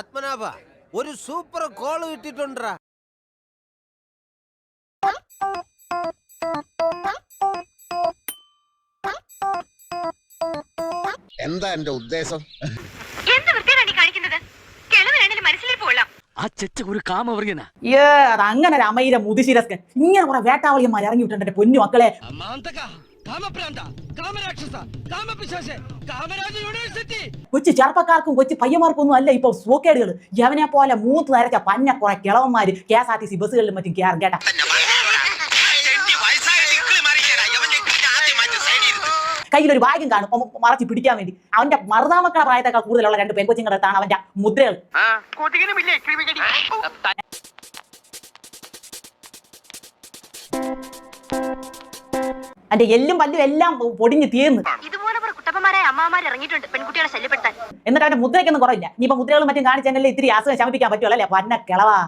പത്മനാഭ ഒരു super call കിട്ടിട്ടുണ്ടാ എന്താ എന്റെ ഉദ്ദേശം? ആ ഒരു കാമവർഗന ഏ അത് അങ്ങനെ ഒരു അമയിലെ മുതിശിരസ്കൻ. ഇങ്ങനെ കുറെ വേട്ടാവളിയന്മാർ ഇറങ്ങി വിട്ടുണ്ട് എന്റെ പൊന്നു മക്കളെ. കാമപ്രാന്ത കാമരാക്ഷസ കാമപിശാശ കാമരാജ യൂണിവേഴ്സിറ്റി. കൊച്ചു ചെറുപ്പക്കാർക്കും കൊച്ചു പയ്യന്മാർക്കും ഒന്നും അല്ല ഇപ്പൊ സൂക്കേടുകൾ യവനെ പോലെ മൂത്ത് നരച്ച പന്ന കുറെ കിളവന്മാര് K S R T C ബസ്സുകളിലും മറ്റും കയറും കേട്ടാ. കയ്യിലൊരു ഭാഗ്യം കാണും. മറച്ച് പിടിക്കാൻ വേണ്ടി. അവന്റെ മറുതാമക്കളെ പ്രായത്തേക്കാൾ കൂടുതലുള്ള രണ്ട് പെൺകൊച്ചുങ്ങളുടെ അടുത്താണ് അവന്റെ മുദ്രകൾ അതിന്റെ എല്ലും പല്ലും എല്ലാം പൊടിഞ്ഞു തീർന്നു. ഇതുപോലെ കുറെ കുട്ടപ്പന്മാരായ അമ്മമാർ ഇറങ്ങിയിട്ടുണ്ട് പെൺകുട്ടികളെ ശല്യപ്പെടുത്താൻ. എന്നിട്ട് അവന്റെ മുദ്രയ്ക്കൊന്നും കുറവില്ല. ഇനി മുദ്രകളും മറ്റും കാണിച്ചെന്നല്ലേ ഇത്തിരി അസുഖം ശമിപ്പിക്കാൻ പറ്റുള്ളൂ അല്ലേ? പന്ന കിളവാ.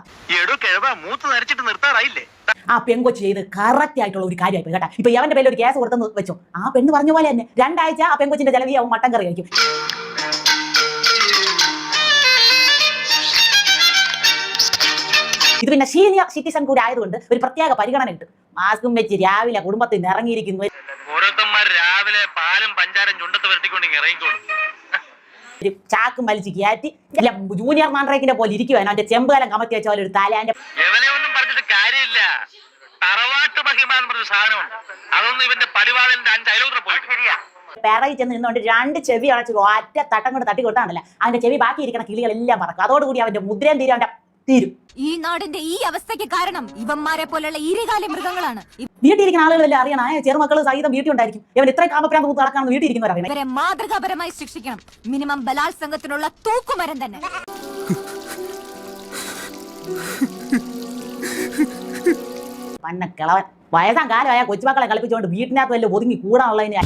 മൂത്ത് നരച്ചിട്ട് നിർത്താറായില്ലേ? ആ പെൺകൊച്ച് ചെയ്ത് കറക്റ്റ് ആയിട്ടുള്ള ഒരു കാര്യമായി കേട്ടാ. ഇപ്പൊ അവന്റെ പേരിൽ ഒരു കേസ് കൊടുത്തെന്ന് വെച്ചോ. ആ പെണ്ണ് പറഞ്ഞ പോലെ തന്നെ. രണ്ടാഴ്ച ആ പെൺകൊച്ചിന്റെ ചെലവി അവൻ മട്ടൻ കറി കഴിക്കും. ഇത് പിന്നെ സീനിയർ സിറ്റിസൺ കൂടി ആയതുകൊണ്ട് ഒരു പ്രത്യേക പരിഗണന ഉണ്ട് മാസ്കും വെച്ച് രാവിലെ കുടുംബത്തിൽ നിന്ന് ഇറങ്ങിയിരിക്കുന്നു. ഓരോരുത്തന്മാർ രാവിലെ പാലും പഞ്ചാരം ചുണ്ടത്ത് വരട്ടിക്കൊണ്ട് ഇറങ്ങിക്കോളും. ഒരു ചാക്കും വലിച്ച് കയറ്റി ഇല്ല ജൂനിയർ മാൻഡ്രേക്കിന്റെ പോലെ ഇരിക്കുവാൻ അവന്റെ ചെമ്പുകാലം കമത്തി വെച്ച പോലെ ഒരു തലാന്റെ പറഞ്ഞിട്ട് കാര്യമില്ല. തറവാട്ട് പറഞ്ഞ സാധനമുണ്ട്. അതൊന്നും ഇവന്റെ പരിപാടിന്റെ അഞ്ച് അയലോത്ര പോയിട്ട് ശരിയാ. പിറകി ചെന്ന് നിന്നുകൊണ്ട് രണ്ട് ചെവി അടച്ചു ഒറ്റ തട്ടം കൊണ്ട് തട്ടി കൊടുത്താണല്ലോ അവന്റെ ചെവി ബാക്കി ഇരിക്കുന്ന കിളികളെല്ലാം മറക്കും അതോടുകൂടി അവന്റെ മുദ്രയും തീരും. അവന്റെ തീരും. ഈ നാടിന്റെ ഈ അവസ്ഥയ്ക്ക് കാരണം ഇവന്മാരെ പോലെയുള്ള ഈരകാല മൃഗങ്ങളാണ്. വീട്ടിലിരിക്കുന്ന ആളുകളെല്ലാം അറിയണം. ആ ചെറുമക്കൾ സഹിതം വീട്ടിൽ ഉണ്ടായിരിക്കും. ഇവൻ ഇത്ര കാമപ്രാന്ത് കൂത്ത് നടക്കാണെന്ന് വീട്ടിലിരിക്കുന്നവരറിയണം ഇവരെ മാതൃകാപരമായി ശിക്ഷിക്കണം. മിനിമം ബലാത്സംഗത്തിനുള്ള തൂക്കുമരം തന്നെ. പന്ന കിളവൻ. വയസ്സാം കാലമായ കൊച്ചുമക്കളെ കളിപ്പിച്ചുകൊണ്ട് വീട്ടിനകത്ത് വല്ല ഒതുങ്ങി കൂടാനുള്ളതിന്